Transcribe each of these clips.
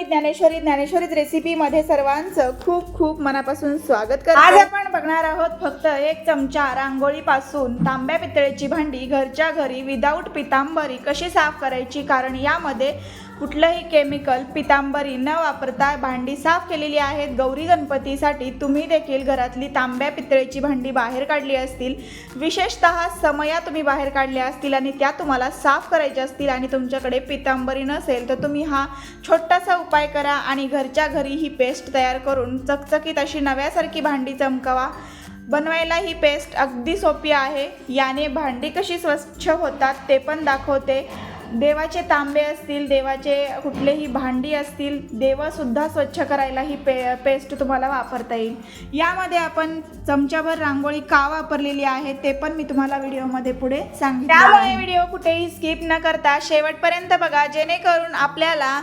मी ज्ञानेश्वरी ज्ञानेश्वरीच रेसिपीमध्ये सर्वांचं खूप खूप मनापासून स्वागत करतो. आज आपण बघणार आहोत फक्त एक चमचा रांगोळीपासून तांब्या पितळेची भांडी घरच्या घरी विदाऊट पितांबरी कशी साफ करायची? कारण यामध्ये कुठलंही केमिकल पितांबरी न वापरता भांडी साफ केलेली आहेत. गौरी गणपतीसाठी तुम्ही देखील घरातली तांब्या पितळेची भांडी बाहेर काढली असतील. विशेषतः समया तुम्ही बाहेर काढल्या असतील आणि त्या तुम्हाला साफ करायच्या असतील आणि तुमच्याकडे पितांबरी नसेल तर तुम्ही हा छोटासा उपाय करा आणि घरच्या घरी ही पेस्ट तयार करून चकचकीत अशी नव्यासारखी भांडी चमकवा. बनवायला ही पेस्ट अगदी सोपी आहे. याने भांडी कशी स्वच्छ होतात ते पण दाखवते. देवाचे तांबे असतील देवाचे कुठलेही भांडी असतील देवसुद्धा स्वच्छ करायला ही पे पेस्ट तुम्हाला वापरता येईल. यामध्ये आपण चमच्याभर रांगोळी का वापरलेली आहे ते पण मी तुम्हाला व्हिडिओमध्ये पुढे सांगितलं त्यामुळे व्हिडिओ कुठेही स्किप न करता शेवटपर्यंत बघा जेणेकरून आपल्याला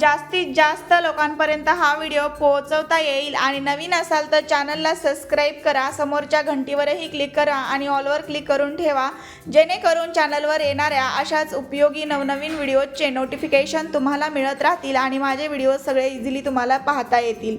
जास्तीत जास्त लोकांपर्यंत हा व्हिडिओ पोहोचवता येईल. आणि नवीन असाल तर चॅनलला सबस्क्राईब करा समोरच्या घंटीवरही क्लिक करा आणि ऑलवर क्लिक करून ठेवा. जेणेकरून चॅनलवर येणाऱ्या अशाच उपयोगी नवनवीन व्हिडिओचे नोटिफिकेशन तुम्हाला मिळत राहतील आणि माझे व्हिडिओ सगळे इझिली तुम्हाला पाहता येतील.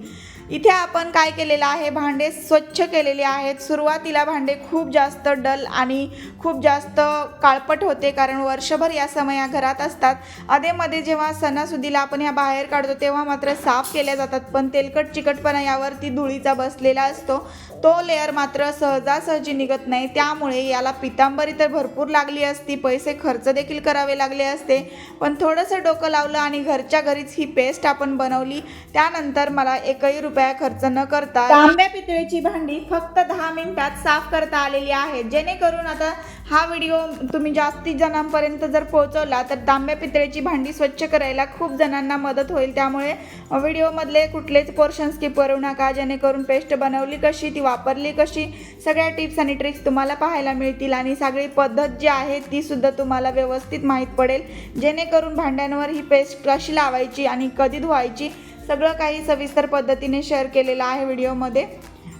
इथे आपण काय केलेलं आहे? भांडे स्वच्छ केलेले आहेत. सुरुवातीला भांडे खूप जास्त डल आणि खूप जास्त काळपट होते कारण वर्षभर या समया घरात असतात. अधेमध्ये जेव्हा सणासुदीला आपण ह्या बाहेर काढतो तेव्हा मात्र साफ केल्या जातात. पण तेलकट चिकटपणा यावरती धुळीचा बसलेला असतो. तो लेअर मात्र सहजासहजी निघत नाही. त्यामुळे याला पितांबरी तर भरपूर लागली असती. पैसे खर्च देखील करावे लागले असते. पण थोडंसं डोकं लावलं आणि घरच्या घरीच ही पेस्ट आपण बनवली. त्यानंतर मला एकही रुपये रुपया खर्च न करता तांब्या पितळेची भांडी फक्त दहा मिनिटात साफ करता आलेली आहे. जेणेकरून आता हा व्हिडिओ तुम्ही जास्तीत जणांपर्यंत जर पोहोचवला तर तांब्या पितळेची भांडी स्वच्छ करायला खूप जणांना मदत होईल. त्यामुळे व्हिडिओमधले कुठलेच पोर्शन स्किप करू नका. जेणेकरून पेस्ट बनवली कशी ती वापरली कशी सगळ्या टिप्स आणि ट्रिक्स तुम्हाला पाहायला मिळतील आणि सगळी पद्धत जी आहे ती सुद्धा तुम्हाला व्यवस्थित माहीत पडेल. जेणेकरून भांड्यांवर ही पेस्ट कशी लावायची आणि कधी धुवायची सगळं काही सविस्तर पद्धतीने शेअर केलेलं आहे व्हिडिओमध्ये.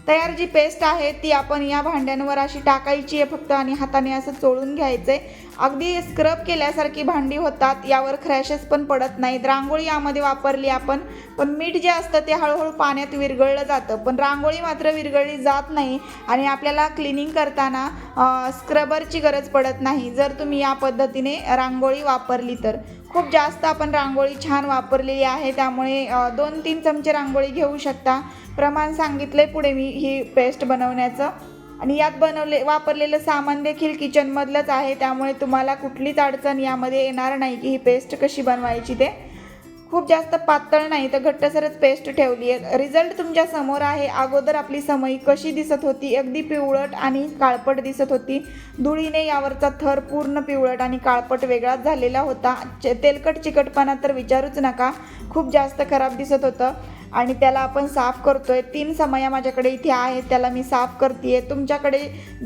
तयार जी पेस्ट आहे ती आपण या भांड्यांवर अशी टाकायची आहे फक्त आणि हाताने असं चोळून घ्यायचं आहे अगदी स्क्रब केल्यासारखी भांडी होतात यावर क्रॅशेस पण पडत नाहीत. रांगोळी यामध्ये वापरली आपण पण मीठ जे असतं ते हळूहळू पाण्यात विरघळलं जातं. पण रांगोळी मात्र विरघळली जात नाही आणि आपल्याला क्लिनिंग करताना स्क्रबरची गरज पडत नाही. जर तुम्ही या पद्धतीने रांगोळी वापरली तर. खूप जास्त आपण रांगोळी छान वापरलेली आहे त्यामुळे दोन तीन चमचे रांगोळी घेऊ शकता. प्रमाण सांगितलं आहे पुढे मी ही पेस्ट बनवण्याचं. आणि यात बनवले वापरलेलं सामान देखील किचनमधलंच आहे त्यामुळे तुम्हाला कुठलीच अडचण यामध्ये येणार नाही की ही पेस्ट कशी बनवायची ते. खूप जास्त पातळ नाही तर घट्टसरच पेस्ट ठेवली आहे रिझल्ट तुमच्यासमोर आहे. अगोदर आपली समई कशी दिसत होती? अगदी पिवळट आणि काळपट दिसत होती. धुळीने यावरचा थर पूर्ण पिवळट आणि काळपट वेगळाच झालेला होता. चे- तेलकट चिकटपणा तर विचारूच नका. खूप जास्त खराब दिसत होतं. आणि त्याला आपण साफ करतोय. तीन समया माझ्याकडे इथे आहेत. त्याला मी साफ करते तुमच्याकडे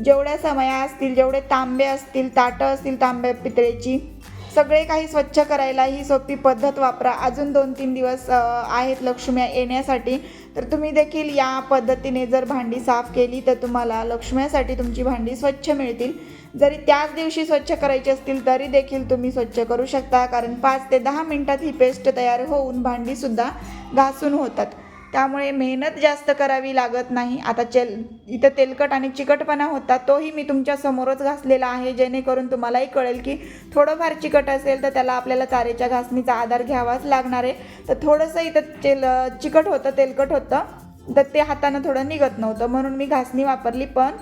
जेवढ्या समया असतील जेवढे तांबे असतील ताटं असतील तांब्या पितळेची सगळे काही स्वच्छ करायला ही सोपी पद्धत वापरा. अजून दोन तीन दिवस आहेत लक्ष्म्या येण्यासाठी. तर तुम्ही देखील या पद्धतीने जर भांडी साफ केली तर तुम्हाला लक्ष्म्यासाठी तुमची भांडी स्वच्छ मिळतील. जरी त्याच दिवशी स्वच्छ करायची असतील तरी देखील तुम्ही स्वच्छ करू शकता. कारण पाच ते दहा मिनटात ही पेस्ट तयार होऊन भांडीसुद्धा घासून होतात. त्यामुळे मेहनत जास्त करावी लागत नाही. आता चेल इथं तेलकट आणि चिकटपणा होता तोही मी तुमच्या समोरच घासलेला आहे जेणेकरून तुम्हालाही कळेल की थोडंफार चिकट असेल तर त्याला आपल्याला चारेच्या घासणीचा आधार घ्यावाच लागणार आहे. तर थोडंसं इथं तेल चिकट होतं तेलकट होतं तर ते हातानं थोडं निघत नव्हतं. म्हणून मी घासणी वापरली पण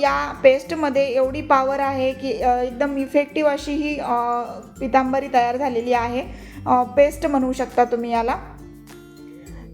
या पेस्टमध्ये एवढी पावर आहे की एकदम इफेक्टिव्ह अशी ही पितांबरी तयार झालेली आहे. पेस्ट म्हणू शकता तुम्ही याला.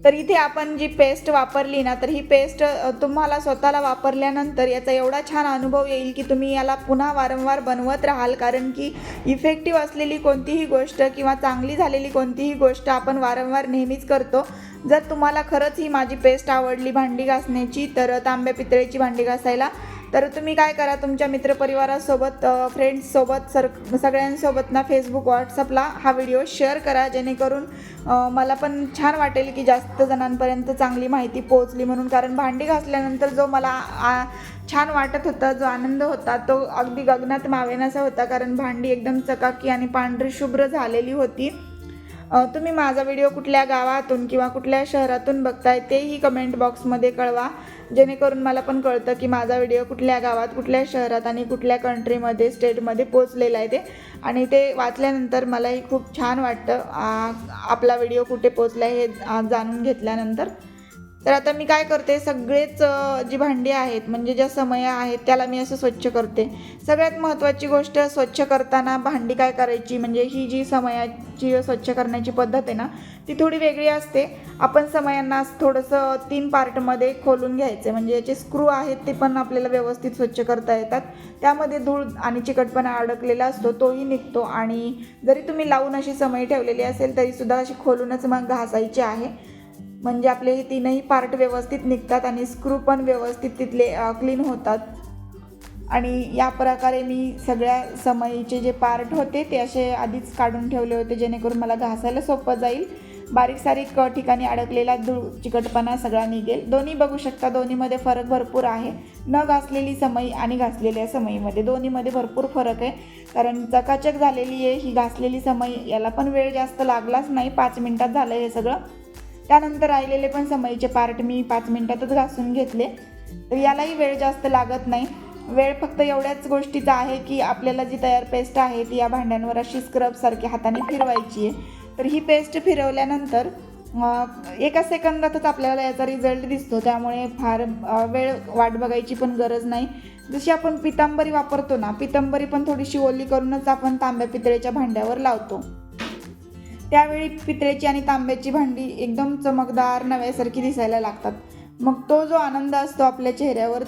तर इथे आपण जी पेस्ट वापरली ना तर ही पेस्ट तुम्हाला स्वतःला वापरल्यानंतर याचा एवढा छान अनुभव येईल की तुम्ही याला पुन्हा वारंवार बनवत राहाल. कारण की इफेक्टिव्ह असलेली कोणतीही गोष्ट किंवा चांगली झालेली कोणतीही गोष्ट आपण वारंवार नेहमीच करतो. जर तुम्हाला खरंच ही माझी पेस्ट आवडली भांडी घासण्याची तर तांब्या पितळेची भांडी घासायला तर तुम्ही काय करा तुमच्या मित्रपरिवारासोबत फ्रेंड्ससोबत सर सगळ्यांसोबत ना फेसबुक व्हॉट्सअपला हा व्हिडिओ शेअर करा जेणेकरून मला पण छान वाटेल की जास्त जणांपर्यंत चांगली माहिती पोहोचली म्हणून. कारण भांडी घासल्यानंतर जो मला आ, छान वाटत होता जो आनंद होता तो अगदी गगनात मावेनासा होता. कारण भांडी एकदम चकाकी आणि पांढरी शुभ्र झालेली होती. तुम्ही माझा व्हिडिओ कुठल्या गावातून किंवा कुठल्या शहरातून बघताय तेही कमेंट बॉक्समध्ये कळवा. जेणेकरून मला पण कळतं की माझा व्हिडिओ कुठल्या गावात कुठल्या शहरात आणि कुठल्या कंट्रीमध्ये स्टेटमध्ये पोचलेला आहे ते. आणि ते वाचल्यानंतर मलाही खूप छान वाटतं आपला व्हिडिओ कुठे पोचला आहे हे जाणून घेतल्यानंतर. तर आता मी काय करते सगळेच जी भांडी आहेत म्हणजे ज्या समया आहेत त्याला मी असं स्वच्छ करते. सगळ्यात महत्त्वाची गोष्ट स्वच्छ करताना भांडी काय करायची म्हणजे ही जी समयाची स्वच्छ करण्याची पद्धत आहे ना ती थोडी वेगळी असते. आपण समयांना थोडंसं तीन पार्टमध्ये खोलून घ्यायचं म्हणजे याचे स्क्रू आहेत ते पण आपल्याला व्यवस्थित स्वच्छ करता येतात. त्यामध्ये धूळ आणि चिकटपणा अडकलेला असतो तोही निघतो. आणि जरी तुम्ही लावून अशी समय ठेवलेली असेल तरीसुद्धा अशी खोलूनच मग घासायची आहे. म्हणजे आपले हे तीनही पार्ट व्यवस्थित निघतात आणि स्क्रू पण व्यवस्थित तिथले क्लीन होतात. आणि या प्रकारे मी सगळ्या समईचे जे पार्ट होते ते असे आधीच काढून ठेवले होते जेणेकरून मला घासायला सोपं जाईल. बारीक सारीक ठिकाणी अडकलेला धूळ चिकटपणा सगळा निघेल. दोन्ही बघू शकता दोन्हीमध्ये फरक भरपूर आहे. न घासलेली समई आणि घासलेल्या समईमध्ये. दोन्हीमध्ये भरपूर फरक आहे. कारण चकाचक झालेली आहे ही घासलेली समई याला पण वेळ जास्त लागलाच नाही. पाच मिनटात झालं हे सगळं. त्यानंतर राहिलेले पण समईचे पार्ट मी पाच मिनटातच घासून घेतले. तर यालाही वेळ जास्त लागत नाही. वेळ फक्त एवढ्याच गोष्टीचा आहे की आपल्याला जी तयार पेस्ट आहे ती या भांड्यांवर अशी स्क्रबसारखी हाताने फिरवायची आहे. तर ही पेस्ट फिरवल्यानंतर एका सेकंदातच आपल्याला याचा रिझल्ट दिसतो. त्यामुळे फार वेळ वाट बघायची पण गरज नाही. जशी आपण पितांबरी वापरतो ना पितांबरी पण थोडीशी ओली करूनच आपण तांब्या पितळेच्या भांड्यावर लावतो. त्यावेळी पितळेची आणि तांब्याची भांडी एकदम चमकदार नव्यासारखी दिसायला लागतात. मग तो जो आनंद असतो आपल्या चेहऱ्यावर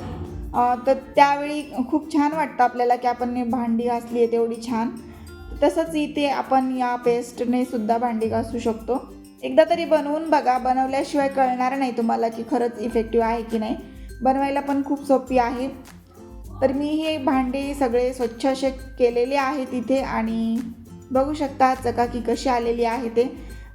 तर त्यावेळी खूप छान वाटतं आपल्याला की आपण भांडी घासली आहे तेवढी छान. तसंच इथे आपण या पेस्टने सुद्धा भांडी घासू शकतो. एकदा तरी बनवून बघा बनवल्याशिवाय कळणार नाही तुम्हाला की खरंच इफेक्टिव्ह आहे की नाही. बनवायला पण खूप सोपी आहे. तर मी हे भांडे सगळे स्वच्छ असे केलेले आहेत इथे आणि बघू शकता चकाकी कशी आलेली आहे ते.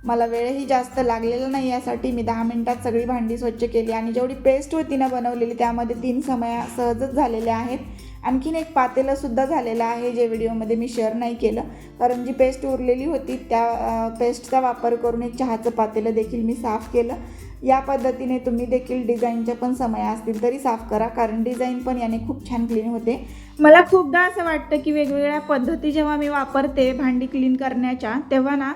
मला वेळही जास्त लागलेला नाही यासाठी मी दहा मिनटात सगळी भांडी स्वच्छ केली आणि जेवढी पेस्ट होती ना बनवलेली त्यामध्ये तीन समया सहजच झालेल्या आहेत. आणखीन एक पातेलंसुद्धा झालेलं आहे जे व्हिडिओमध्ये मी शेअर नाही केलं. कारण जी पेस्ट उरलेली होती त्या पेस्टचा वापर करून एक चहाचं पातेलं देखील मी साफ केलं. या पद्धतीने तुम्ही देखील डिझाईनच्या पण समय असतील तरी साफ करा कारण डिझाईन पण याने खूप छान क्लीन होते. मला खूपदा असं वाटतं की वेगवेगळ्या पद्धती जेव्हा मी वापरते भांडी क्लीन करण्याच्या तेव्हा ना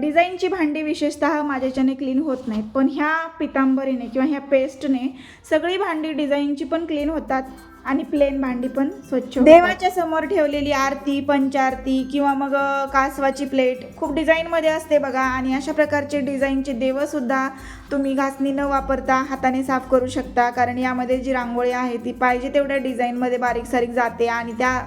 डिझाईनची भांडी विशेषतः माझ्याच्याने क्लीन होत नाहीत. पण ह्या पितांबरीने किंवा ह्या पेस्टने सगळी भांडी डिझाईनची पण क्लीन होतात. आणि प्लेन भांडी पण स्वच्छ देवाच्या समोर ठेवलेली आरती पंचारती किंवा मग कासवाची प्लेट खूप डिझाईनमध्ये असते बघा. आणि अशा प्रकारचे डिझाईनचे देवसुद्धा तुम्ही घासणी न वापरता हाताने साफ करू शकता. कारण यामध्ये जी रांगोळी आहे ती पाहिजे तेवढ्या डिझाईनमध्ये बारीक सारीक जाते. आणि त्या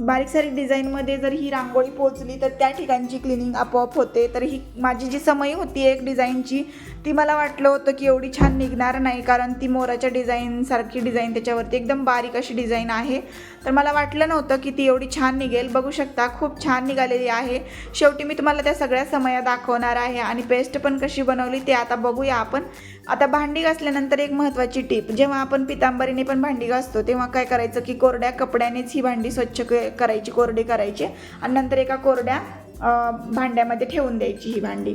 बारीक सारीक डिझाईनमध्ये जर ही रांगोळी पोचली तर त्या ठिकाणची क्लिनिंग आपोआप होते. तर ही माझी जी समई होती एक डिझाईनची ती मला वाटलं होतं की एवढी छान निघणार नाही कारण ती मोराच्या डिझाईनसारखी डिझाईन त्याच्यावरती एकदम बारीक अशी डिझाईन आहे. तर मला वाटलं नव्हतं की ती एवढी छान निघेल. बघू शकता खूप छान निघालेली आहे. शेवटी मी तुम्हाला त्या सगळ्या समया दाखवणार आहे आणि पेस्ट पण कशी बनवली ते आता बघूया आपण. आता भांडी घासल्यानंतर एक महत्त्वाची टीप जेव्हा आपण पितांबरीने पण भांडी घासतो तेव्हा काय करायचं की कोरड्या कपड्यानेच ही भांडी स्वच्छ क- करायची कोरडी करायची आणि नंतर एका कोरड्या भांड्यामध्ये ठेवून द्यायची ही भांडी.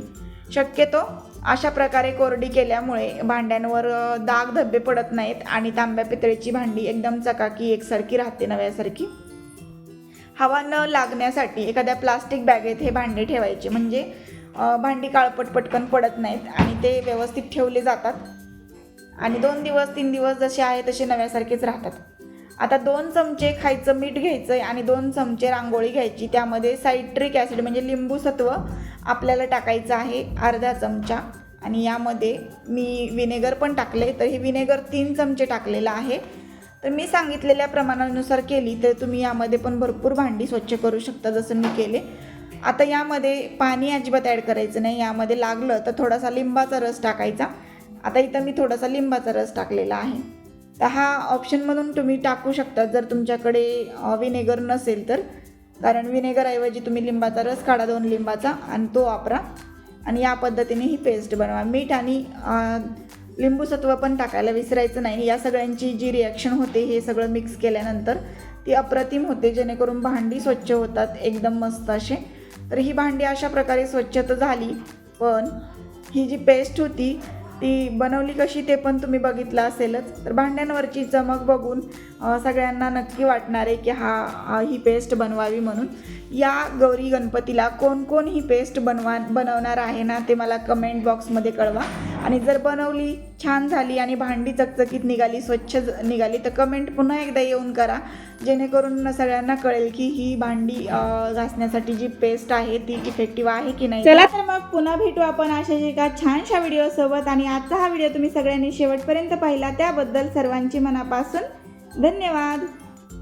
शक्यतो अशा प्रकारे कोरडी केल्यामुळे भांड्यांवर दाग धब्बे पडत नाहीत आणि तांब्या पितळेची भांडी एकदम चकाकी एकसारखी राहते नव्यासारखी. हवा न लागण्यासाठी एखाद्या प्लास्टिक बॅगेत हे भांडे ठेवायचे. म्हणजे भांडी काळपट पटकन पडत नाहीत आणि ते व्यवस्थित ठेवले जातात. आणि दोन दिवस तीन दिवस जसे आहे तसे नव्यासारखेच राहतात. आता दोन चमचे खायचं मीठ घ्यायचं आहे आणि दोन चमचे रांगोळी घ्यायची. त्यामध्ये सायट्रिक ॲसिड म्हणजे लिंबू सत्व आपल्याला टाकायचं आहे अर्धा चमचा. आणि यामध्ये मी विनेगर पण टाकले तर हे विनेगर तीन चमचे टाकलेलं आहे. तर मी सांगितलेल्या प्रमाणानुसार केली तर तुम्ही यामध्ये पण भरपूर भांडी स्वच्छ करू शकता जसं मी केले. आता यामध्ये पाणी अजिबात ॲड करायचं नाही यामध्ये लागलं तर थोडासा लिंबाचा रस टाकायचा. आता इथं मी थोडासा लिंबाचा रस टाकलेला आहे. तर हा ऑप्शनमधून तुम्ही टाकू शकता जर तुमच्याकडे विनेगर नसेल तर. कारण विनेगरऐवजी तुम्ही लिंबाचा रस काढा दोन लिंबाचा आणि तो वापरा. आणि या पद्धतीने ही पेस्ट बनवा. मीठ आणि लिंबूसत्व पण टाकायला विसरायचं नाही. या सगळ्यांची जी रिॲक्शन होते हे सगळं मिक्स केल्यानंतर ती अप्रतिम होते. जेणेकरून भांडी स्वच्छ होतात एकदम मस्त असे. तर ही भांडी अशा प्रकारे स्वच्छ तर झाली पण ही जी पेस्ट होती ती बनवली कशी ते पण तुम्ही बघितलं असेलच. तर भांड्यांवरची चमक बघून सगळ्यांना नक्की वाटणार आहे की हा हा ही पेस्ट बनवावी म्हणून. या गौरी गणपतीला कोण कोण ही पेस्ट बनवा बनवणार आहे ना ते मला कमेंट बॉक्समध्ये कळवा. आणि जर बनवली छान झाली आणि भांडी चकचकीत निघाली स्वच्छ निघाली. तर कमेंट पुन्हा एकदा येऊन करा जेणेकरून सगळ्यांना कळेल की ही भांडी घासण्यासाठी जी पेस्ट आहे ती इफेक्टिव्ह आहे की नाही. चला. तर मग पुन्हा भेटू आपण अशाच एका छानशा व्हिडिओ सोबत आणि आजचा हा व्हिडिओ तुम्ही सगळ्यांनी शेवटपर्यंत पाहिला. त्याबद्दल सर्वांची मनापासून धन्यवाद.